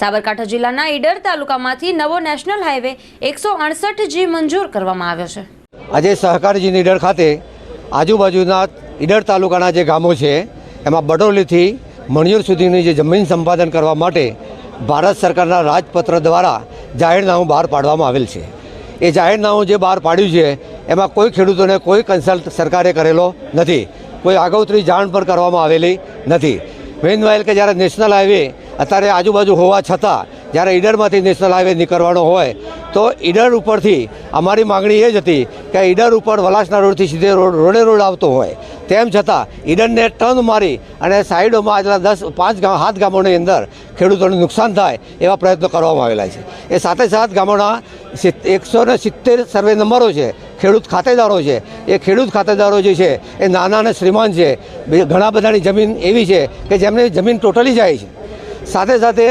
સાબરકાંઠા જિલ્લાના ઈડર તાલુકામાંથી નવો national highway એકસો અડસઠ જી મંજૂર કરવામાં આવ્યો છે. આજે સહકારી ઈડર ખાતે આજુબાજુના ઈડર તાલુકાના જે ગામો છે, એમાં બડોલીથી મણિયુર સુધીની જે જમીન સંપાદન કરવા માટે ભારત સરકારના રાજપત્ર દ્વારા જાહેરનામું બહાર પાડવામાં આવેલ છે. એ જાહેરનામું જે બહાર પાડ્યું છે, એમાં કોઈ ખેડૂતોને કોઈ કન્સલ્ટ સરકારે કરેલો નથી. કોઈ આગોતરી જાણ પણ કરવામાં આવેલી નથી. મેનવાઇલ કે જ્યારે નેશનલ હાઈવે અત્યારે આજુબાજુ હોવા છતાં જ્યારે ઈડરમાંથી નેશનલ હાઈવે નીકળવાનો હોય, તો ઈડર ઉપરથી અમારી માગણી એ જ હતી કે ઈડર ઉપર વલાસના રોડથી સીધે રોડ, રોડે રોડ આવતો હોય. તેમ છતાં ઈડરને ટર્ન મારી અને સાઈડોમાં આજના દસ, પાંચ ગામ સાત ગામોની અંદર ખેડૂતોને નુકસાન થાય એવા પ્રયત્નો કરવામાં આવેલા છે. એ સાથે સાત ગામોના એકસો ને સિત્તેર સર્વે નંબરો છે. ખેડૂત ખાતેદારો છે. એ ખેડૂત ખાતેદારો જે છે, એ નાના અને શ્રીમાન છે. ઘણા બધાની જમીન એવી છે કે જેમની જમીન ટોટલી જાય છે. સાથે સાથે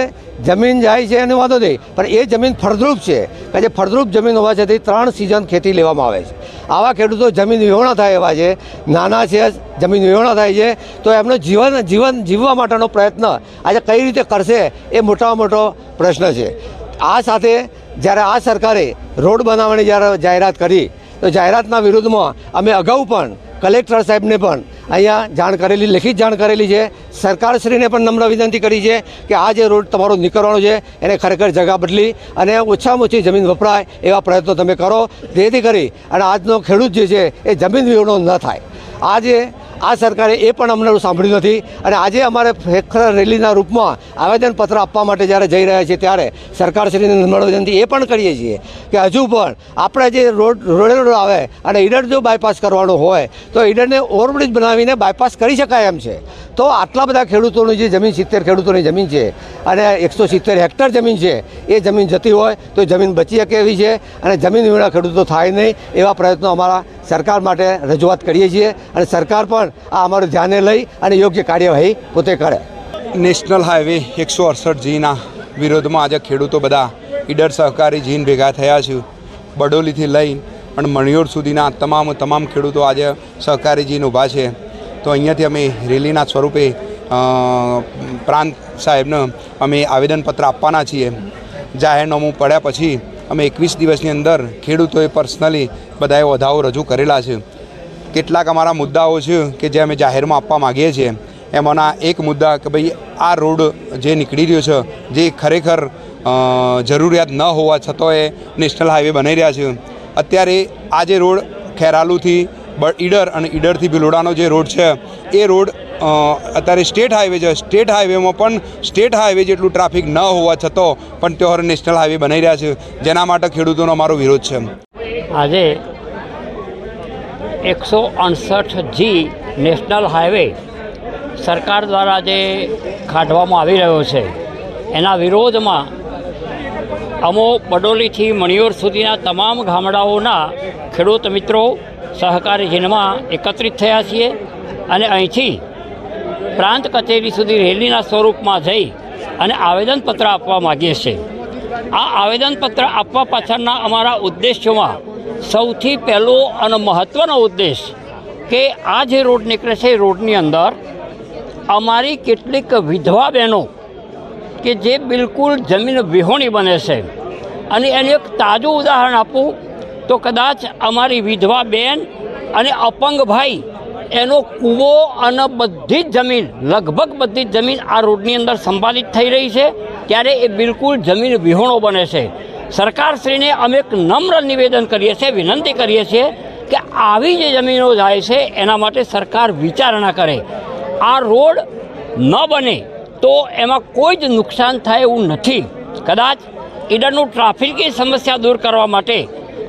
જમીન જાય છે એનો વાંધો નહીં, પણ એ જમીન ફળદ્રુપ છે. કે જે ફળદ્રુપ જમીન હોવા છતાં ત્રણ સિઝન ખેતી લેવામાં આવે છે. આવા ખેડૂતો જમીન વિહોણા થાય એવા છે, નાના છે, જમીન વિહોણા થાય છે, તો એમનો જીવન જીવન જીવવા માટેનો પ્રયત્ન આજે કઈ રીતે કરશે એ મોટામાં મોટો પ્રશ્ન છે. આ સાથે જ્યારે આ સરકારે રોડ બનાવવાની જ્યારે જાહેરાત કરી તો જાહેરાતના વિરુદ્ધમાં અમે અગાઉ પણ કલેક્ટર સાહેબને પણ અહીંયા જાણ કરેલી, લેખિત જાણ કરેલી છે. સરકારશ્રીને પણ નમ્ર વિનંતી કરી છે કે આ જે રોડ તમારો નીકળવાનો છે, એને ખરેખર જગા બદલી અને ઓછામાં ઓછી જમીન વપરાય એવા પ્રયત્નો તમે કરો. જેથી કરી અને આજનો ખેડૂત જે છે, એ જમીન વિહોણો ન થાય. આજે આ સરકારે એ પણ અમને સાંભળ્યું નથી. અને આજે અમારે ફેખર રેલીના રૂપમાં આવેદનપત્ર આપવા માટે જ્યારે જઈ રહ્યા છીએ ત્યારે સરકારશ્રીને નમ્ર એ પણ કરીએ છીએ કે હજુ પણ આપણે જે રોડ રોડે રોડ આવે અને ઈડર જો બાયપાસ કરવાનો હોય, તો ઈડરને ઓવરબ્રિજ બનાવીને બાયપાસ કરી શકાય એમ છે. તો આટલા બધા ખેડૂતોની જે જમીન, સિત્તેર ખેડૂતોની જમીન છે અને એકસો સિત્તેર હેક્ટર જમીન છે, એ જમીન જતી હોય તો જમીન બચી શકે એવી છે અને જમીન વિના ખેડૂતો થાય નહીં એવા પ્રયત્નો અમારા સરકાર માટે રજૂઆત કરીએ છીએ અને સરકાર પણ આ અમારું ધ્યાને લઈ અને યોગ્ય કાર્યવાહી પોતે કરે. નેશનલ હાઈવે એકસો અડસઠ જીના વિરોધમાં આજે ખેડૂતો બધા ઈડર સહકારી જીન ભેગા થયા છે. બડોલીથી લઈ અને મણિયોર સુધીના તમામ તમામ ખેડૂતો આજે સહકારી જીન ઊભા છે. તો અહીંયાથી અમે રેલીના સ્વરૂપે પ્રાંત સાહેબને અમે આવેદનપત્ર આપવાના છીએ. જાહેરનામું પડ્યા પછી અમે એકવીસ દિવસની અંદર ખેડૂતોએ પર્સનલી બધાએ વધાઓ રજૂ કરેલા છે. કેટલાક અમારા મુદ્દાઓ છે કે જે અમે જાહેરમાં આપવા માગીએ છીએ. એમાંના એક મુદ્દા કે ભાઈ, આ રોડ જે નીકળી રહ્યો છે, જે ખરેખર જરૂરિયાત ન હોવા છતાંય નેશનલ હાઈવે બનાવી રહ્યા છે. અત્યારે આ જે રોડ ખેરાલુથી ઈડર અને ઈડરથી ભિલોડાનો જે રોડ છે, એ રોડ અત્યારે સ્ટેટ હાઈવે છે. સ્ટેટ હાઈવેમાં પણ સ્ટેટ હાઈવે જેટલું ટ્રાફિક ન હોવા છતાં પણ તેઓ નેશનલ હાઈવે બનાવી રહ્યા છે. જેના માટે ખેડૂતોનો અમારો વિરોધ છે. આજે એકસો અડસઠ જી નેશનલ હાઈવે સરકાર દ્વારા જે કાઢવામાં આવી રહ્યો છે, એના વિરોધમાં અમો બડોલીથી મણિયોર સુધીના તમામ ગામડાઓના ખેડૂત મિત્રો સહકારી જીનમાં એકત્રિત થયા છીએ અને અહીંથી પ્રાંત કચેરી સુધી રેલીના સ્વરૂપમાં જઈ અને આવેદનપત્ર આપવા માગીએ છીએ. આ આવેદનપત્ર આપવા પાછળના અમારા ઉદ્દેશ્યોમાં સૌથી પહેલો અને મહત્ત્વનો ઉદ્દેશ કે આ જે રોડ નીકળે છે, એ રોડની અંદર અમારી કેટલીક વિધવા બહેનો કે જે બિલકુલ જમીન વિહોણી બને છે. અને એને એક તાજું ઉદાહરણ આપું તો કદાચ અમારી વિધવા બહેન અને અપંગ ભાઈ એનો કૂવો અને બધી જ જમીન, લગભગ બધી જ જમીન આ રોડની અંદર સંપાદિત થઈ રહી છે, ત્યારે એ બિલકુલ જમીન વિહોણો બને છે. સરકારશ્રીને અમે એક નમ્ર નિવેદન કરીએ છીએ, વિનંતી કરીએ છીએ કે આવી જે જમીનો જાય છે, એના માટે સરકાર વિચારણા કરે. આ રોડ ન બને તો એમાં કોઈ જ નુકસાન થાય એવું નથી. કદાચ ઈડરનું ટ્રાફિકની સમસ્યા દૂર કરવા માટે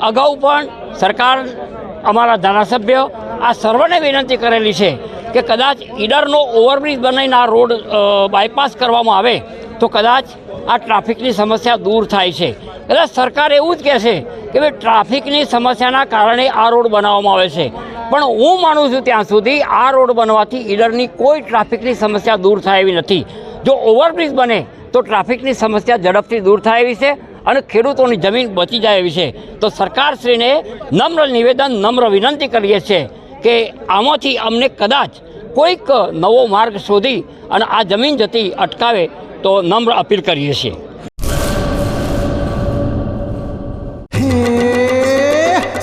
અગાઉ પણ સરકાર અમારા ધારાસભ્ય આ સર્વને વિનંતી કરેલી છે કે કદાચ ઈડરનો ઓવરબ્રિજ બનાવીને આ રોડ બાયપાસ કરવામાં આવે તો કદાચ આ ટ્રાફિકની સમસ્યા દૂર થાય છે. કદાચ સરકાર એવું જ કહે છે કે ભાઈ ટ્રાફિકની સમસ્યાના કારણે આ રોડ બનાવવામાં આવે છે. પણ હું માનું છું ત્યાં સુધી આ રોડ બનવાથી ઈડરની કોઈ ટ્રાફિકની સમસ્યા દૂર થાય એવી નથી. જો ઓવરબ્રિજ બને તો ટ્રાફિકની સમસ્યા ઝડપથી દૂર થાય એવી છે અને ખેડૂતોની જમીન બચી જાય એવી છે. તો સરકારશ્રીને નમ્ર નિવેદન, નમ્ર વિનંતી કરીએ છીએ કે આમાંથી અમને કદાચ કોઈક નવો માર્ગ શોધી અને આ જમીન જતી અટકાવે तो नम्र अपील करिए छे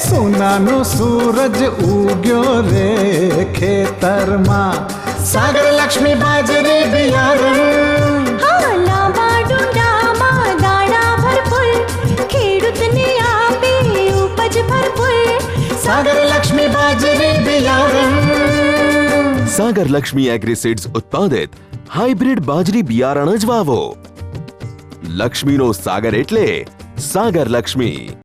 सुनानो सूरज उग्यो रे खेतर मा। सागर लक्ष्मी बाजरे बिहार सागर लक्ष्मी बाजरी लक्ष्मी एग्री सीड्स उत्पादित હાઇબ્રિડ બાજરી બિયારણ જ વાવો. લક્ષ્મીનો સાગર એટલે સાગર લક્ષ્મી.